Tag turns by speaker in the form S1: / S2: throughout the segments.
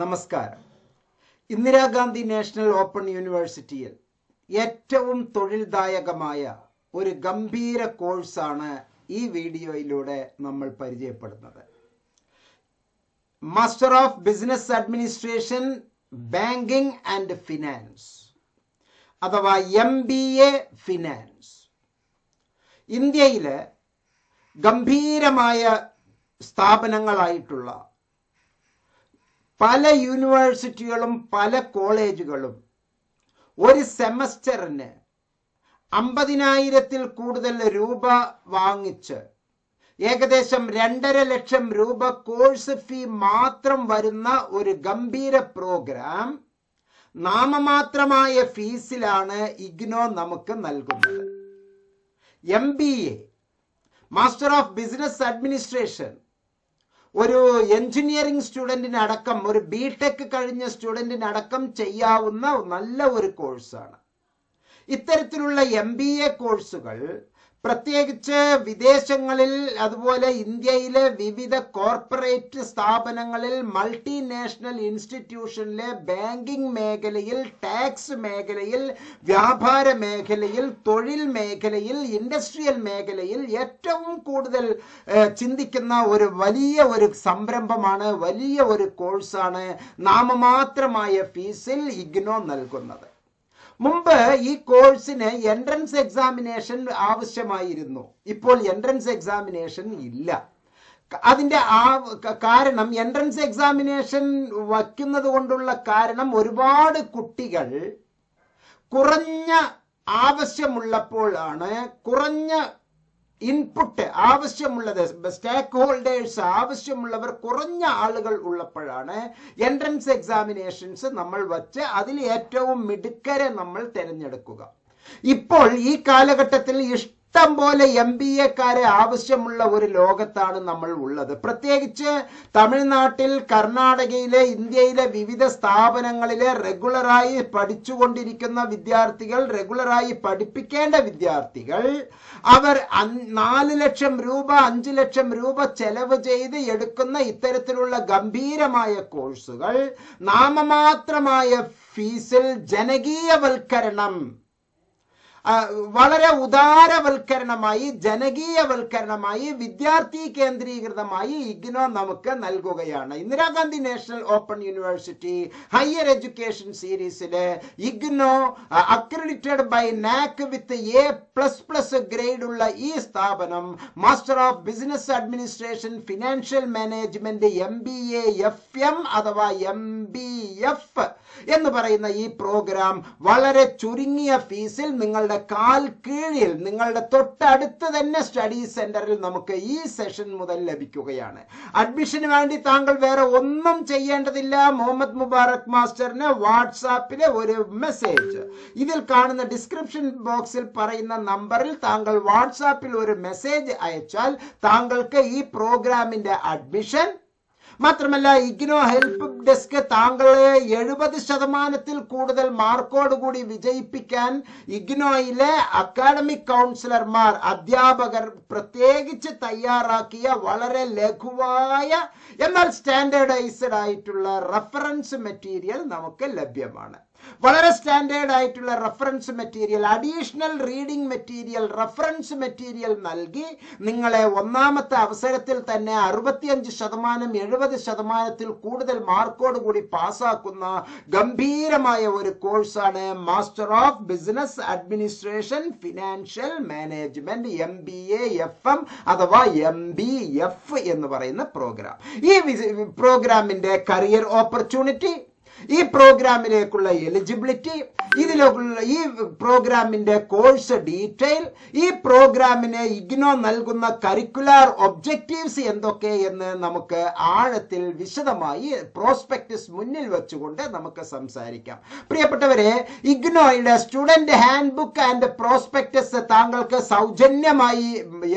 S1: നമസ്കാരം. Indira Gandhi national open യൂണിവേഴ്സിറ്റിയിൽ ഏറ്റവും തൊഴിൽദായകമായ ഒരു ഗംഭീര കോഴ്സാണ് ഈ വീഡിയോയിലൂടെ നമ്മൾ പരിചയപ്പെടുന്നത്. Master of business administration banking and finance അഥവാ എം ബി എ ഫിനാൻസ് ഇന്ത്യയിലെ ഗംഭീരമായ സ്ഥാപനങ്ങളായിട്ടുള്ള പല യൂണിവേഴ്സിറ്റികളും പല കോളേജുകളും ഒരു സെമസ്റ്ററിന് അമ്പതിനായിരത്തിൽ കൂടുതൽ രൂപ വാങ്ങിച്ച് ഏകദേശം രണ്ടര ലക്ഷം രൂപ കോഴ്സ് ഫീ മാത്രം വരുന്ന ഒരു ഗംഭീര പ്രോഗ്രാം നാമമാത്രമായ ഫീസിലാണ് ഇഗ്നോ നമുക്ക് നൽകുന്നത്. M B A master of business administration ഒരു എഞ്ചിനീയറിംഗ് സ്റ്റുഡന്റിന് അടക്കം ഒരു ബി ടെക് കഴിഞ്ഞ സ്റ്റുഡന്റിന് അടക്കം ചെയ്യാവുന്ന നല്ല ഒരു കോഴ്സാണ്. ഇത്തരത്തിലുള്ള എം ബി എ കോഴ്സുകൾ പ്രത്യേകിച്ച് വിദേശങ്ങളിൽ അതുപോലെ ഇന്ത്യയിലെ വിവിധ കോർപ്പറേറ്റ് സ്ഥാപനങ്ങളിൽ മൾട്ടിനാഷണൽ ഇൻസ്റ്റിറ്റ്യൂഷനിലെ ബാങ്കിംഗ് മേഖലയിൽ ടാക്സ് മേഖലയിൽ വ്യാപാര മേഖലയിൽ തൊഴിൽ മേഖലയിൽ ഇൻഡസ്ട്രിയൽ മേഖലയിൽ ഏറ്റവും കൂടുതൽ ചിന്തിക്കുന്ന ഒരു വലിയ ഒരു സംരംഭമാണ് വലിയ ഒരു കോഴ്സാണ് നാമമാത്രമായ ഫീസിൽ ഇഗ്നോ നൽകുന്നത്. മുമ്പ് ഈ കോഴ്സിന് എൻട്രൻസ് എക്സാമിനേഷൻ ആവശ്യമായിരുന്നു. ഇപ്പോൾ എൻട്രൻസ് എക്സാമിനേഷൻ ഇല്ല. അതിന്റെ ആ കാരണം എൻട്രൻസ് എക്സാമിനേഷൻ വയ്ക്കുന്നത് കൊണ്ടുള്ള കാരണം ഒരുപാട് കുട്ടികൾ കുറഞ്ഞ ആവശ്യമുള്ളപ്പോഴാണ് കുറഞ്ഞ ഇൻപുട്ട് ആവശ്യമുള്ളത് സ്റ്റേക്ക് ഹോൾഡേഴ്സ് ആവശ്യമുള്ളവർ കുറഞ്ഞ ആളുകൾ ഉള്ളപ്പോഴാണ് എൻട്രൻസ് എക്സാമിനേഷൻസ് നമ്മൾ വച്ച് അതിൽ ഏറ്റവും മിടുക്കരെ നമ്മൾ തിരഞ്ഞെടുക്കുക. ഇപ്പോൾ ഈ കാലഘട്ടത്തിൽ ഇഷ്ടം പോലെ എം ബി എക്കാരെ ആവശ്യമുള്ള ഒരു ലോകത്താണ് നമ്മൾ ഉള്ളത്. പ്രത്യേകിച്ച് തമിഴ്നാട്ടിൽ കർണാടകയിലെ ഇന്ത്യയിലെ വിവിധ സ്ഥാപനങ്ങളിലെ റെഗുലറായി പഠിച്ചുകൊണ്ടിരിക്കുന്ന വിദ്യാർത്ഥികൾ റെഗുലറായി പഠിപ്പിക്കേണ്ട വിദ്യാർത്ഥികൾ അവർ നാല് ലക്ഷം രൂപ അഞ്ച് ലക്ഷം രൂപ ചെലവ് ചെയ്ത് എടുക്കുന്ന ഇത്തരത്തിലുള്ള ഗംഭീരമായ കോഴ്സുകൾ നാമമാത്രമായ ഫീസിൽ ജനകീയവൽക്കരണം വളരെ ഉദാരവൽക്കരണമായി ജനകീയവൽക്കരണമായി വിദ്യാർത്ഥി കേന്ദ്രീകൃതമായി ഇഗ്നോ നമുക്ക് നൽകുകയാണ്. Indira Gandhi national open university higher education സീരീസിലെ IGNOU accredited by NAAC with A plus plus grade ഉള്ള ഈ സ്ഥാപനം master of business administration financial management M B A F M അഥവാ എം ബി എഫ് എന്ന് പറയുന്ന ഈ പ്രോഗ്രാം വളരെ ചുരുങ്ങിയ ഫീസിൽ നിങ്ങളുടെ കാൽ കീഴിൽ നിങ്ങളുടെ തൊട്ടടുത്ത് തന്നെ സ്റ്റഡി സെന്ററിൽ നമുക്ക് ഈ സെഷൻ മുതൽ ലഭിക്കുകയാണ്. അഡ്മിഷന് വേണ്ടി താങ്കൾ വേറെ ഒന്നും ചെയ്യേണ്ടതില്ല. മുഹമ്മദ് മുബാറക് മാസ്റ്ററിന് വാട്സാപ്പിലെ ഒരു മെസ്സേജ്. ഇതിൽ കാണുന്ന ഡിസ്ക്രിപ്ഷൻ ബോക്സിൽ പറയുന്ന നമ്പറിൽ താങ്കൾ വാട്സാപ്പിൽ ഒരു മെസ്സേജ് അയച്ചാൽ താങ്കൾക്ക് ഈ പ്രോഗ്രാമിന്റെ അഡ്മിഷൻ മാത്രമല്ല ഇഗ്നോ ഹെൽപ്പ് ഡെസ്ക് താങ്കളെ എഴുപത് ശതമാനത്തിൽ കൂടുതൽ മാർക്കോട് കൂടി വിജയിപ്പിക്കാൻ ഇഗ്നോയിലെ അക്കാഡമിക് കൗൺസിലർമാർ അധ്യാപകർ പ്രത്യേകിച്ച് തയ്യാറാക്കിയ വളരെ ലഘുവായ എന്നാൽ സ്റ്റാൻഡേർഡൈസ്ഡ് ആയിട്ടുള്ള റഫറൻസ് മെറ്റീരിയൽ നമുക്ക് ലഭ്യമാണ്. വളരെ സ്റ്റാൻഡേർഡ് ആയിട്ടുള്ള reference material additional reading material reference material നൽകി നിങ്ങളെ ഒന്നാമത്തെ അവസരത്തിൽ തന്നെ അറുപത്തിയഞ്ച് ശതമാനം എഴുപത് ശതമാനത്തിൽ കൂടുതൽ മാർക്കോട് കൂടി പാസ്സാക്കുന്ന ഗംഭീരമായ ഒരു കോഴ്സാണ് master of business administration financial management M B A F M അഥവാ എം ബി എഫ് എന്ന് പറയുന്ന പ്രോഗ്രാം ഈ പ്രോഗ്രാമിന്റെ കരിയർ ഓപ്പർച്യൂണിറ്റി ഈ പ്രോഗ്രാമിലേക്കുള്ള എലിജിബിലിറ്റി ഇതിലുള്ള ഈ പ്രോഗ്രാമിന്റെ കോഴ്സ് ഡീറ്റെയിൽ ഈ പ്രോഗ്രാമിന് ഇഗ്നോ നൽകുന്ന കരിക്കുലാർ ഒബ്ജക്റ്റീവ്സ് എന്തൊക്കെ എന്ന് നമുക്ക് ആഴത്തിൽ വിശദമായി പ്രോസ്പെക്ടസ് മുന്നിൽ വെച്ചുകൊണ്ട് നമുക്ക് സംസാരിക്കാം. പ്രിയപ്പെട്ടവരെ ഇഗ്നോയുടെ student hand book and prospectus താങ്കൾക്ക് സൗജന്യമായി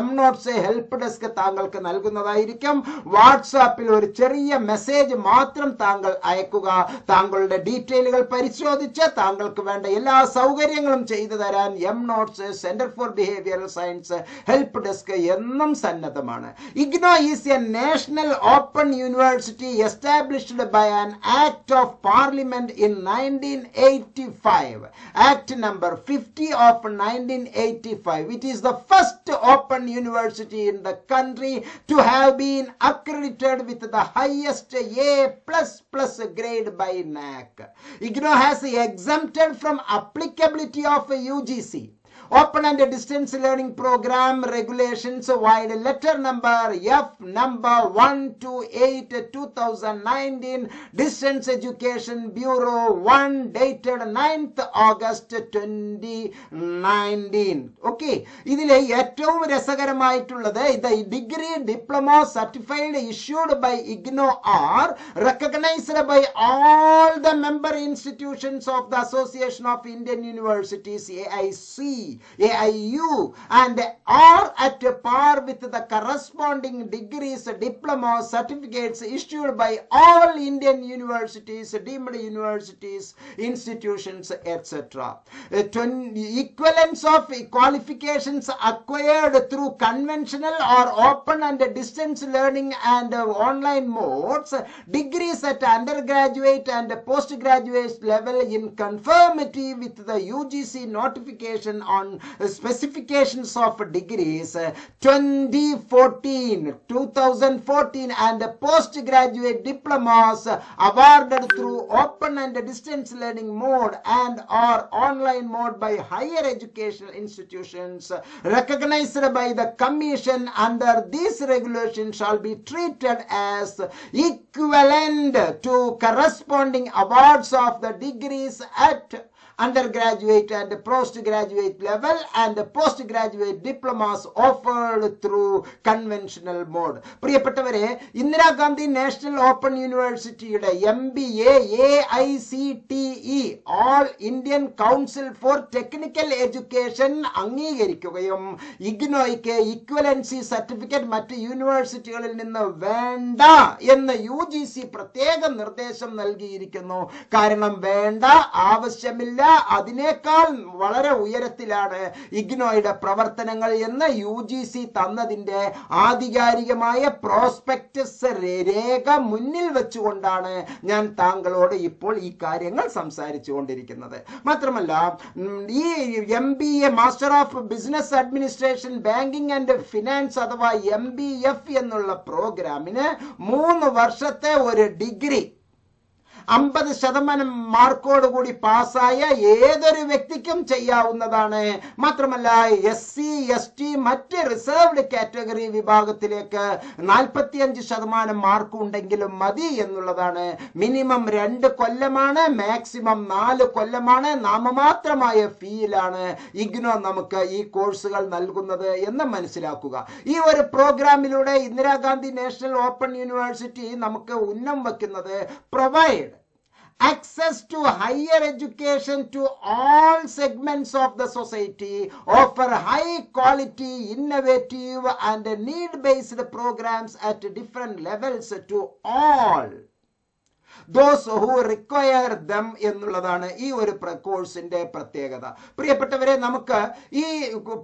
S1: എം നോട്ട്സ് ഹെൽപ്പ് ഡെസ്ക് താങ്കൾക്ക് നൽകുന്നതായിരിക്കും. വാട്സാപ്പിൽ ഒരു ചെറിയ മെസ്സേജ് മാത്രം താങ്കൾ അയക്കുക താങ്കളുടെ ഡീറ്റെയിലുകൾ പരിശോധിച്ച് താങ്കൾക്ക് വേണ്ട. എല്ലാ സൗകര്യങ്ങളും ചെയ്തു തരാൻ M notes centre for behavioural science help desk എന്നും സന്നദ്ധമാണ്. IGNOU is a national open university established by an act of parliament in nineteen eighty five act number fifty of nineteen eighty five it is the first open university in the country to have been accredited with the highest A plus plus grade by NAAC IGNOU has exempted from applicability of a UGC. Open and Distance Learning Program Regulations while letter number F number 128 2019 Distance Education Bureau 1 dated 9th August 2019 okay ഇതിലെ ഏറ്റവും രസകരമായിട്ടുള്ളത് ഇത് degree diploma certified issued by IGNOU are recognised by all the member institutions of the association of Indian universities A I C AIU and are at par with the corresponding degrees, diplomas, certificates issued by all Indian universities, deemed universities, institutions, etc. Equivalence of qualifications acquired through conventional or open and distance learning and online modes, degrees at undergraduate and postgraduate level in conformity with the UGC notification on specifications of degrees uh, 2014 2014 and postgraduate diplomas uh, awarded through open and distance learning mode and or online mode by higher educational institutions. Uh, recognized by the commission under this regulation shall be treated as equivalent to corresponding awards of the degrees at undergraduate and postgraduate level and postgraduate diplomas offered through conventional mode. പ്രിയപ്പെട്ടവരെ Indira Gandhi national open യൂണിവേഴ്സിറ്റിയുടെ M B A A I C T E all Indian council for technical education അംഗീകരിക്കുകയും ഇഗ്നോയ്ക്ക് equivalency certificate മറ്റ് യൂണിവേഴ്സിറ്റികളിൽ നിന്ന് വേണ്ട എന്ന് U G C പ്രത്യേക നിർദ്ദേശം നൽകിയിരിക്കുന്നു. കാരണം വേണ്ട ആവശ്യമില്ല അതിനേക്കാൾ വളരെ ഉയരത്തിലാണ് ഇഗ്നോയുടെ പ്രവർത്തനങ്ങൾ എന്ന് യു ജി സി തന്നതിന്റെ ആധികാരികമായ പ്രോസ്പെക്ടസ് രേഖ മുന്നിൽ വെച്ചുകൊണ്ടാണ് ഞാൻ താങ്കളോട് ഇപ്പോൾ ഈ കാര്യങ്ങൾ സംസാരിച്ചു കൊണ്ടിരിക്കുന്നത് മാത്രമല്ല ഈ M B A master of business administration banking and finance അഥവാ എം ബി എഫ് എന്നുള്ള പ്രോഗ്രാമിന് മൂന്ന് വർഷത്തെ ഒരു ഡിഗ്രി അമ്പത് ശതമാനം മാർക്കോട് കൂടി പാസ്സായ ഏതൊരു വ്യക്തിക്കും ചെയ്യാവുന്നതാണ്. മാത്രമല്ല എസ് സി എസ് ടി മറ്റ് റിസർവ്ഡ് കാറ്റഗറി വിഭാഗത്തിലേക്ക് നാൽപ്പത്തിയഞ്ച് ശതമാനം മാർക്ക് ഉണ്ടെങ്കിലും മതി എന്നുള്ളതാണ്. മിനിമം രണ്ട് കൊല്ലമാണ് മാക്സിമം നാല് കൊല്ലമാണ് നാമമാത്രമായ ഫീയിലാണ് ഇഗ്നോ നമുക്ക് ഈ കോഴ്സുകൾ നൽകുന്നത് എന്ന് മനസ്സിലാക്കുക. ഈ ഒരു പ്രോഗ്രാമിലൂടെ ഇന്ദിരാഗാന്ധി നാഷണൽ ഓപ്പൺ യൂണിവേഴ്സിറ്റി നമുക്ക് ഉന്നം വയ്ക്കുന്നത് provide access to higher education to all segments of the society, offer high quality, innovative, and need based programs at different levels to all. Those who require them എന്നുള്ളതാണ് ഈ ഒരു കോഴ്സിന്റെ പ്രത്യേകത. പ്രിയപ്പെട്ടവരെ നമുക്ക് ഈ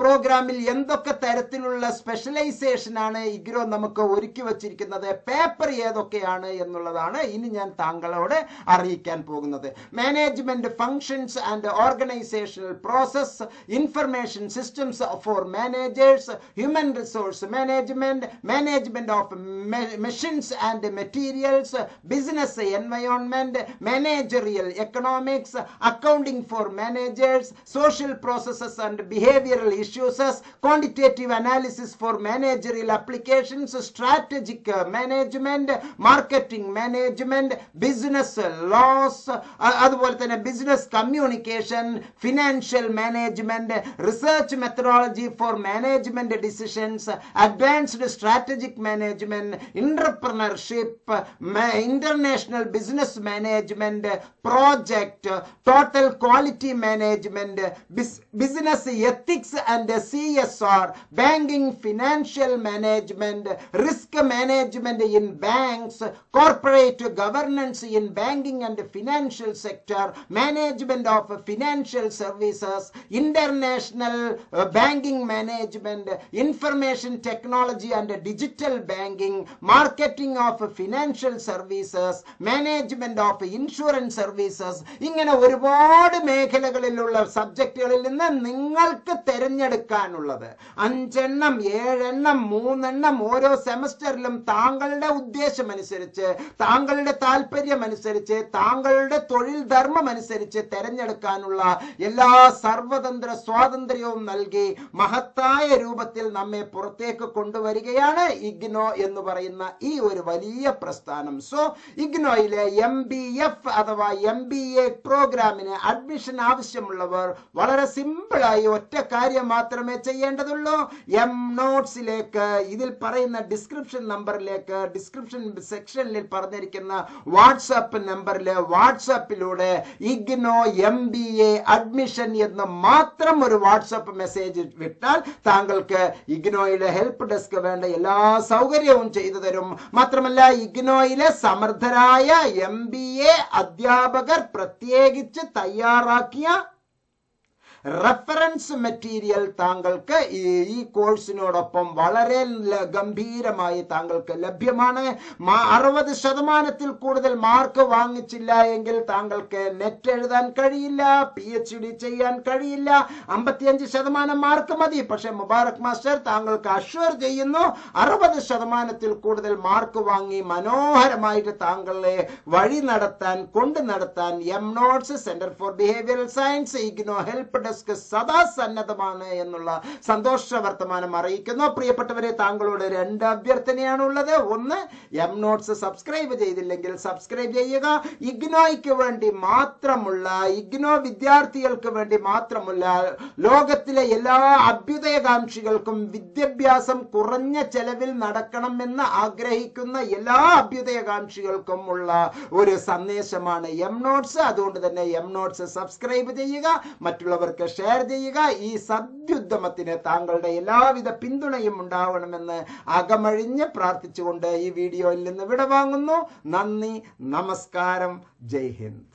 S1: പ്രോഗ്രാമിൽ എന്തൊക്കെ തരത്തിലുള്ള സ്പെഷ്യലൈസേഷൻ ആണ് ഇഗ്രോ നമുക്ക് ഒരുക്കി വച്ചിരിക്കുന്നത് പേപ്പർ ഏതൊക്കെയാണ് എന്നുള്ളതാണ് ഇനി ഞാൻ താങ്കളോട് അറിയിക്കാൻ പോകുന്നത്. Management functions and organisational process information systems for managers human resource management management of machines and materials business environment, managerial economics, accounting for managers, social processes and behavioral issues, quantitative analysis for managerial applications, strategic uh, management, marketing management, business laws, അ- അതുപോലെ തന്നെ business communication financial management research methodology for management decisions advanced strategic management entrepreneurship international International Business Management Project, Total Quality Management, Business Ethics and CSR, Banking Financial Management, Risk Management in Banks, Corporate Governance in Banking and Financial Sector, Management of Financial Services, International uh, Banking Management, Information Technology and Digital Banking, Marketing of Financial Services, management of insurance services ഇങ്ങനെ ഒരുപാട് മേഖലകളിലുള്ള സബ്ജക്റ്റുകളിൽ നിന്ന് നിങ്ങൾക്ക് തിരഞ്ഞെടുക്കാനുള്ളത്. അഞ്ചെണ്ണം ഏഴെണ്ണം മൂന്നെണ്ണം ഓരോ സെമസ്റ്ററിലും താങ്കളുടെ ഉദ്ദേശം അനുസരിച്ച് താങ്കളുടെ താല്പര്യം അനുസരിച്ച് താങ്കളുടെ തൊഴിൽ ധർമ്മം അനുസരിച്ച് തിരഞ്ഞെടുക്കാനുള്ള എല്ലാ സർവതന്ത്ര സ്വാതന്ത്ര്യവും നൽകി മഹത്തായ രൂപത്തിൽ നമ്മെ പുറത്തേക്ക് കൊണ്ടുവരികയാണ് ഇഗ്നോ എന്ന് പറയുന്ന ഈ ഒരു വലിയ പ്രസ്ഥാനം. സോ ഇഗ്നോയിലെ എം ബി എഫ് അഥവാ എം ബി എ പ്രോഗ്രാമിന് അഡ്മിഷൻ ആവശ്യമുള്ളവർ വളരെ സിമ്പിളായി ഒറ്റ കാര്യം മാത്രമേ ചെയ്യേണ്ടതുള്ളൂ. എം നോട്ട്സിലേക്ക് ഇതിൽ പറയുന്ന ഡിസ്ക്രിപ്ഷൻ നമ്പറിലേക്ക് ഡിസ്ക്രിപ്ഷൻ സെക്ഷനിൽ പറഞ്ഞിരിക്കുന്ന വാട്സാപ്പ് നമ്പറിൽ വാട്സാപ്പിലൂടെ IGNOU M B A admission എന്ന് മാത്രം ഒരു വാട്സാപ്പ് മെസ്സേജ് വിട്ടാൽ താങ്കൾക്ക് ഇഗ്നോയിലെ ഹെൽപ്പ് ഡെസ്ക് വേണ്ട എല്ലാ സൗകര്യവും ചെയ്തു തരും. മാത്രമല്ല ഇഗ്നോയിലെ സമർത്ഥരായ എം ബി എ അധ്യാപകർ പ്രത്യേകിച്ച് തയ്യാറാക്കിയ റെഫറൻസ് മെറ്റീരിയൽ താങ്കൾക്ക് ഈ കോഴ്സിനോടൊപ്പം വളരെ ഗംഭീരമായി താങ്കൾക്ക് ലഭ്യമാണ്. അറുപത് ശതമാനത്തിൽ കൂടുതൽ മാർക്ക് വാങ്ങിച്ചില്ല എങ്കിൽ താങ്കൾക്ക് നെറ്റ് എഴുതാൻ കഴിയില്ല പി എച്ച് ഡി ചെയ്യാൻ കഴിയില്ല. അമ്പത്തിയഞ്ച് ശതമാനം മാർക്ക് മതി. പക്ഷെ മുബാറക് മാസ്റ്റർ താങ്കൾക്ക് അഷ്വർ ചെയ്യുന്നു അറുപത് ശതമാനത്തിൽ കൂടുതൽ മാർക്ക് വാങ്ങി മനോഹരമായിട്ട് താങ്കളെ വഴി നടത്താൻ കൊണ്ട് നടത്താൻ M notes centre for behavioural science IGNOU help desk സദാ സന്നദ്ധമാണ് എന്നുള്ള സന്തോഷ വർത്തമാനം അറിയിക്കുന്നു. പ്രിയപ്പെട്ടവരെ താങ്കളോട് രണ്ട് അഭ്യർത്ഥനയാണ് ഉള്ളത് ഒന്ന് എം നോട്ട്സ് സബ്സ്ക്രൈബ് ചെയ്തില്ലെങ്കിൽ സബ്സ്ക്രൈബ് ചെയ്യുക. ഇഗ്നോയ്ക്ക് വേണ്ടി മാത്രമുള്ള ഇഗ്നോ വിദ്യാർത്ഥികൾക്ക് വേണ്ടി മാത്രമുള്ള ലോകത്തിലെ എല്ലാ അഭ്യുദയകാംക്ഷികൾക്കും വിദ്യാഭ്യാസം കുറഞ്ഞ ചെലവിൽ നടക്കണമെന്ന് ആഗ്രഹിക്കുന്ന എല്ലാ അഭ്യുദയകാംക്ഷികൾക്കും ഉള്ള ഒരു സന്ദേശമാണ് എം നോട്ട്സ് അതുകൊണ്ട് തന്നെ എം നോട്ട്സ് സബ്സ്ക്രൈബ് ചെയ്യുക. മറ്റുള്ളവർക്ക് ഷെയർ ചെയ്യുക. ഈ സദ്യുദ്ധമത്തിന് താങ്കളുടെ എല്ലാവിധ പിന്തുണയും ഉണ്ടാവണമെന്ന് അകമഴിഞ്ഞ് പ്രാർത്ഥിച്ചുകൊണ്ട് ഈ വീഡിയോയിൽ നിന്ന് വിടവാങ്ങുന്നു. നന്ദി നമസ്കാരം. ജയ് ഹിന്ദ്.